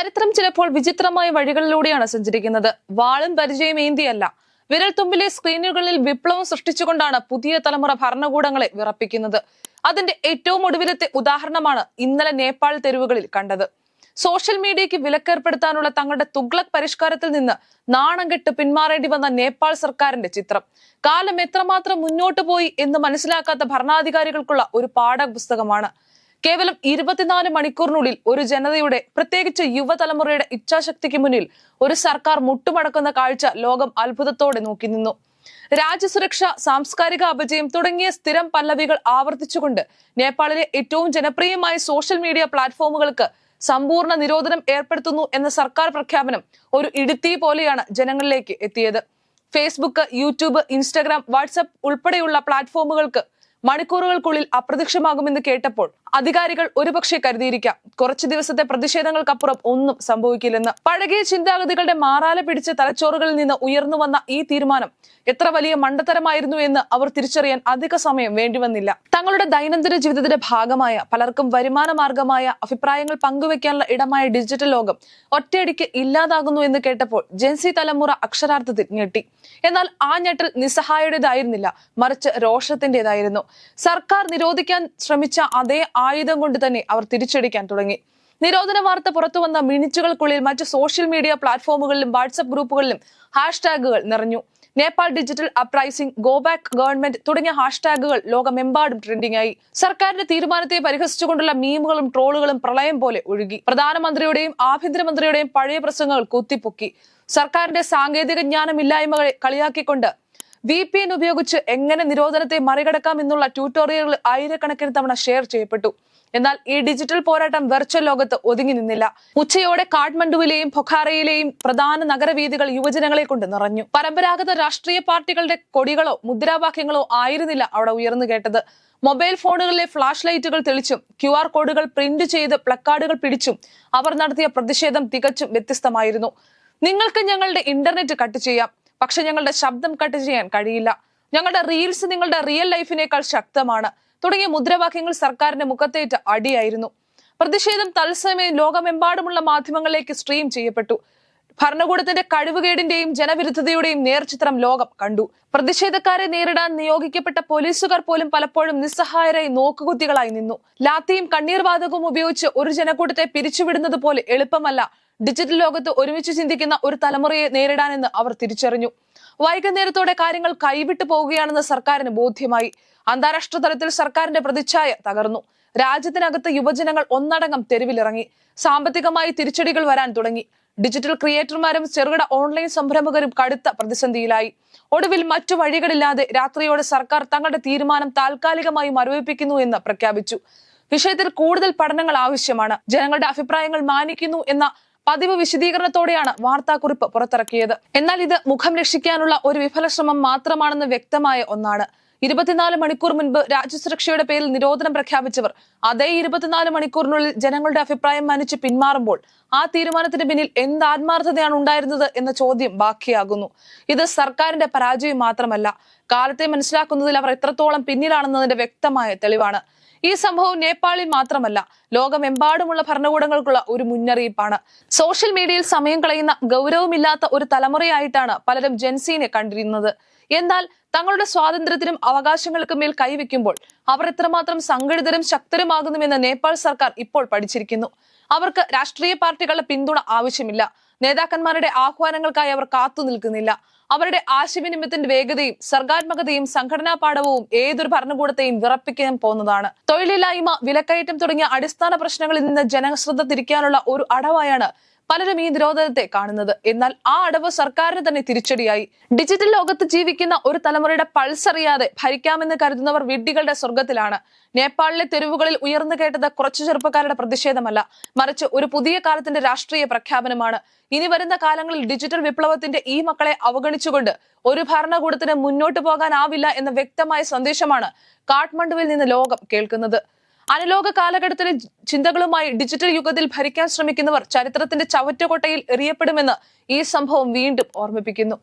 ചരിത്രം ചിലപ്പോൾ വിചിത്രമായ വഴികളിലൂടെയാണ് സഞ്ചരിക്കുന്നത്. വാളും പരിചയം ഏന്തിയല്ല. വിരൽത്തുമ്പിലെ സ്ക്രീനുകളിൽ വിപ്ലവം സൃഷ്ടിച്ചുകൊണ്ടാണ് പുതിയ തലമുറ ഭരണകൂടങ്ങളെ വിറപ്പിക്കുന്നത്. അതിന്റെ ഏറ്റവും ഒടുവിലത്തെ ഉദാഹരണമാണ് ഇന്നലെ നേപ്പാൾ തെരുവുകളിൽ കണ്ടത്. സോഷ്യൽ മീഡിയയ്ക്ക് വിലക്കേർപ്പെടുത്താനുള്ള തങ്ങളുടെ തുഗ്ലക് പരിഷ്കാരത്തിൽ നിന്ന് നാണം കെട്ട് പിന്മാറേണ്ടി വന്ന നേപ്പാൾ സർക്കാരിന്റെ ചിത്രം. കാലം എത്രമാത്രം മുന്നോട്ട് പോയി എന്ന് മനസ്സിലാക്കാത്ത ഭരണാധികാരികൾക്കുള്ള ഒരു പാഠപുസ്തകമാണ്. കേവലം ഇരുപത്തിനാല് മണിക്കൂറിനുള്ളിൽ ഒരു ജനതയുടെ പ്രത്യേകിച്ച് യുവതലമുറയുടെ ഇച്ഛാശക്തിക്ക് മുന്നിൽ ഒരു സർക്കാർ മുട്ടുമടക്കുന്ന കാഴ്ച ലോകം അത്ഭുതത്തോടെ നോക്കി നിന്നു. രാജ്യസുരക്ഷ സാംസ്കാരിക അപജയം തുടങ്ങിയ സ്ഥിരം പല്ലവികൾ ആവർത്തിച്ചുകൊണ്ട് നേപ്പാളിലെ ഏറ്റവും ജനപ്രിയമായ സോഷ്യൽ മീഡിയ പ്ലാറ്റ്ഫോമുകൾക്ക് സമ്പൂർണ നിരോധനം ഏർപ്പെടുത്തുന്നു എന്ന സർക്കാർ പ്രഖ്യാപനം ഒരു ഇടുത്തി പോലെയാണ് ജനങ്ങളിലേക്ക് എത്തിയത്. ഫേസ്ബുക്ക് യൂട്യൂബ് ഇൻസ്റ്റഗ്രാം വാട്സപ്പ് ഉൾപ്പെടെയുള്ള പ്ലാറ്റ്ഫോമുകൾക്ക് മണിക്കൂറുകൾക്കുള്ളിൽ അപ്രത്യക്ഷമാകുമെന്ന് കേട്ടപ്പോൾ അധികാരികൾ ഒരുപക്ഷെ കരുതിയിരിക്കാം. കുറച്ചു ദിവസത്തെ പ്രതിഷേധങ്ങൾക്കപ്പുറം ഒന്നും സംഭവിക്കില്ലെന്ന്. പഴകിയ ചിന്താഗതികളുടെ മാറാല പിടിച്ച തലച്ചോറുകളിൽ നിന്ന് ഉയർന്നു വന്ന ഈ തീരുമാനം എത്ര വലിയ മണ്ടത്തരമായിരുന്നു എന്ന് അവർ തിരിച്ചറിയാൻ അധിക സമയം വേണ്ടിവന്നില്ല. തങ്ങളുടെ ദൈനംദിന ജീവിതത്തിന്റെ ഭാഗമായ പലർക്കും വരുമാന മാർഗമായ അഭിപ്രായങ്ങൾ പങ്കുവെക്കാനുള്ള ഇടമായ ഡിജിറ്റൽ ലോകം ഒറ്റയടിക്ക് ഇല്ലാതാകുന്നു എന്ന് കേട്ടപ്പോൾ ജെൻസി തലമുറ അക്ഷരാർത്ഥത്തിൽ ഞെട്ടി. എന്നാൽ ആ ഞെട്ടൽ നിസ്സഹായുടേതായിരുന്നില്ല മറിച്ച് രോഷത്തിന്റേതായിരുന്നു. സർക്കാർ നിരോധിക്കാൻ ശ്രമിച്ച അതേ ആയുധം കൊണ്ട് തന്നെ അവർ തിരിച്ചടിക്കാൻ തുടങ്ങി. നിരോധന വാർത്ത പുറത്തുവന്ന മിനിറ്റുകൾക്കുള്ളിൽ മറ്റ് സോഷ്യൽ മീഡിയ പ്ലാറ്റ്ഫോമുകളിലും വാട്സ്ആപ്പ് ഗ്രൂപ്പുകളിലും ഹാഷ്ടാഗുകൾ നിറഞ്ഞു. Nepal digital uprising go back government തുടങ്ങിയ ഹാഷ്ടാഗുകൾ ലോകമെമ്പാടും ട്രെൻഡിംഗ് ആയി സർക്കാരിന്റെ തീരുമാനത്തെ പരിഹസിച്ചുകൊണ്ടുള്ള മീമുകളും ട്രോളുകളും പ്രളയം പോലെ ഒഴുകി. പ്രധാനമന്ത്രിയുടെയും ആഭ്യന്തരമന്ത്രിയുടെയും പഴയ പ്രസംഗങ്ങൾ കുത്തിപ്പൊക്കി. സർക്കാരിന്റെ സാങ്കേതിക ജ്ഞാനമില്ലായ്മകളെ കളിയാക്കിക്കൊണ്ട് വി പി എൻ ഉപയോഗിച്ച് എങ്ങനെ നിരോധനത്തെ മറികടക്കാം എന്നുള്ള ട്യൂട്ടോറിയലുകൾ ആയിരക്കണക്കിന് തവണ ഷെയർ ചെയ്യപ്പെട്ടു. എന്നാൽ ഈ ഡിജിറ്റൽ പോരാട്ടം വെർച്വൽ ലോകത്ത് ഒതുങ്ങി നിന്നില്ല. ഉച്ചയോടെ കാഠ്മണ്ഡുവിലെയും പൊഖാറയിലെയും പ്രധാന നഗരവീഥികൾ യുവജനങ്ങളെ കൊണ്ട് നിറഞ്ഞു. പരമ്പരാഗത രാഷ്ട്രീയ പാർട്ടികളുടെ കൊടികളോ മുദ്രാവാക്യങ്ങളോ ആയിരുന്നില്ല അവിടെ ഉയർന്നു കേട്ടത്. മൊബൈൽ ഫോണുകളിലെ ഫ്ലാഷ് ലൈറ്റുകൾ തെളിച്ചും ക്യു ആർ കോഡുകൾ പ്രിന്റ് ചെയ്ത് പ്ലക്കാർഡുകൾ പിടിച്ചും അവർ നടത്തിയ പ്രതിഷേധം തികച്ചും വ്യത്യസ്തമായിരുന്നു. നിങ്ങൾക്ക് ഞങ്ങളുടെ ഇന്റർനെറ്റ് കട്ട് ചെയ്യാം. പക്ഷെ ഞങ്ങളുടെ ശബ്ദം കട്ട് ചെയ്യാൻ കഴിയില്ല. ഞങ്ങളുടെ റീൽസ് നിങ്ങളുടെ റിയൽ ലൈഫിനേക്കാൾ ശക്തമാണ്. തുടങ്ങിയ മുദ്രാവാക്യങ്ങൾ സർക്കാരിന്റെ മുഖത്തേറ്റ അടിയായിരുന്നു. പ്രതിഷേധം തത്സമയം ലോകമെമ്പാടുമുള്ള മാധ്യമങ്ങളിലേക്ക് സ്ട്രീം ചെയ്യപ്പെട്ടു. ഭരണകൂടത്തിന്റെ കഴിവുകേടിന്റെയും ജനവിരുദ്ധതയുടെയും നേർചിത്രം ലോകം കണ്ടു. പ്രതിഷേധക്കാരെ നേരിടാൻ നിയോഗിക്കപ്പെട്ട പോലീസുകാർ പോലും പലപ്പോഴും നിസ്സഹായരായി നോക്കുകുത്തികളായി നിന്നു. ലാത്തിയും കണ്ണീർവാതകവും ഉപയോഗിച്ച് ഒരു ജനക്കൂട്ടത്തെ പിരിച്ചുവിടുന്നത് പോലെ എളുപ്പമല്ല ഡിജിറ്റൽ ലോകത്ത് ഒരുമിച്ച് ചിന്തിക്കുന്ന ഒരു തലമുറയെ നേരിടാനെന്ന് അവർ തിരിച്ചറിഞ്ഞു. വൈകുന്നേരത്തോടെ കാര്യങ്ങൾ കൈവിട്ടു പോവുകയാണെന്ന് സർക്കാരിന് ബോധ്യമായി. അന്താരാഷ്ട്ര തലത്തിൽ സർക്കാരിന്റെ പ്രതിച്ഛായ തകർന്നു. രാജ്യത്തിനകത്ത് യുവജനങ്ങൾ ഒന്നടങ്കം തെരുവിലിറങ്ങി. സാമ്പത്തികമായി തിരിച്ചടികൾ വരാൻ തുടങ്ങി. ഡിജിറ്റൽ ക്രിയേറ്റർമാരും ചെറുകിട ഓൺലൈൻ സംരംഭകരും കടുത്ത പ്രതിസന്ധിയിലായി. ഒടുവിൽ മറ്റു വഴികളില്ലാതെ രാത്രിയോടെ സർക്കാർ തങ്ങളുടെ തീരുമാനം താൽക്കാലികമായി മരവിപ്പിക്കുന്നു എന്ന് പ്രഖ്യാപിച്ചു. വിഷയത്തിൽ കൂടുതൽ പഠനങ്ങൾ ആവശ്യമാണ്. ജനങ്ങളുടെ അഭിപ്രായങ്ങൾ മാനിക്കുന്നു എന്ന പതിവ് വിശദീകരണത്തോടെയാണ് വാർത്താക്കുറിപ്പ് പുറത്തിറക്കിയത്. എന്നാൽ ഇത് മുഖം രക്ഷിക്കാനുള്ള ഒരു വിഫല ശ്രമം മാത്രമാണെന്ന് വ്യക്തമായ ഒന്നാണ്. ഇരുപത്തിനാല് മണിക്കൂർ മുൻപ് രാജ്യസുരക്ഷയുടെ പേരിൽ നിരോധനം പ്രഖ്യാപിച്ചവർ അതേ ഇരുപത്തിനാല് മണിക്കൂറിനുള്ളിൽ ജനങ്ങളുടെ അഭിപ്രായം മാനിച്ച് പിന്മാറുമ്പോൾ ആ തീരുമാനത്തിന് പിന്നിൽ എന്ത് ആത്മാർത്ഥതയാണ് ഉണ്ടായിരുന്നത് എന്ന ചോദ്യം ബാക്കിയാകുന്നു. ഇത് സർക്കാരിന്റെ പരാജയം മാത്രമല്ല കാലത്തെ മനസ്സിലാക്കുന്നതിൽ അവർ എത്രത്തോളം പിന്നിലാണെന്നതിന്റെ വ്യക്തമായ തെളിവാണ്. ഈ സംഭവം നേപ്പാളിൽ മാത്രമല്ല ലോകമെമ്പാടുമുള്ള ഭരണകൂടങ്ങൾക്കുള്ള ഒരു മുന്നറിയിപ്പാണ്. സോഷ്യൽ മീഡിയയിൽ സമയം കളയുന്ന ഗൗരവമില്ലാത്ത ഒരു തലമുറയായിട്ടാണ് പലരും ജെൻസിനെ കണ്ടിരുന്നത്. എന്നാൽ തങ്ങളുടെ സ്വാതന്ത്ര്യത്തിനും അവകാശങ്ങൾക്കും മേൽ കൈവയ്ക്കുമ്പോൾ അവർ എത്രമാത്രം സംഘടിതരും ശക്തരുമാകുന്നുവെന്ന് നേപ്പാൾ സർക്കാർ ഇപ്പോൾ പഠിച്ചിരിക്കുന്നു. അവർക്ക് രാഷ്ട്രീയ പാർട്ടികളുടെ പിന്തുണ ആവശ്യമില്ല. നേതാക്കന്മാരുടെ ആഹ്വാനങ്ങൾക്കായി അവർ കാത്തു നിൽക്കുന്നില്ല. അവരുടെ ആശയവിനിമയത്തിന്റെ വേഗതയും സർഗാത്മകതയും സംഘടനാ പാഠവും ഏതൊരു ഭരണകൂടത്തെയും വിറപ്പിക്കാൻ പോകുന്നതാണ്. തൊഴിലില്ലായ്മ വിലക്കയറ്റം തുടങ്ങിയ അടിസ്ഥാന പ്രശ്നങ്ങളിൽ നിന്ന് ജനശ്രദ്ധ തിരിക്കാനുള്ള ഒരു അടവായാണ് പലരും ഈ നിരോധനത്തെ കാണുന്നത്. എന്നാൽ ആ അടവ് സർക്കാരിന് തന്നെ തിരിച്ചടിയായി. ഡിജിറ്റൽ ലോകത്ത് ജീവിക്കുന്ന ഒരു തലമുറയുടെ പൾസ് അറിയാതെ ഭരിക്കാമെന്ന് കരുതുന്നവർ വിഡ്ഢികളുടെ സ്വർഗത്തിലാണ് നേപ്പാളിലെ തെരുവുകളിൽ ഉയർന്നു കേട്ടത് കുറച്ചു ചെറുപ്പക്കാരുടെ പ്രതിഷേധമല്ല. മറിച്ച് ഒരു പുതിയ കാലത്തിന്റെ രാഷ്ട്രീയ പ്രഖ്യാപനമാണ്. ഇനി വരുന്ന കാലങ്ങളിൽ ഡിജിറ്റൽ വിപ്ലവത്തിന്റെ ഈ മക്കളെ അവഗണിച്ചുകൊണ്ട് ഒരു ഭരണകൂടത്തിന് മുന്നോട്ടു പോകാനാവില്ല എന്ന വ്യക്തമായ സന്ദേശമാണ് കാഠ്മണ്ഡുവിൽ നിന്ന് ലോകം കേൾക്കുന്നത്. അനലോക കാലഘട്ടത്തിലെ ചിന്തകളുമായി ഡിജിറ്റൽ യുഗത്തിൽ ഭരിക്കാൻ ശ്രമിക്കുന്നവർ ചരിത്രത്തിന്റെ ചവറ്റുകൊട്ടയിൽ എറിയപ്പെടുമെന്ന് ഈ സംഭവം വീണ്ടും ഓർമ്മിപ്പിക്കുന്നു.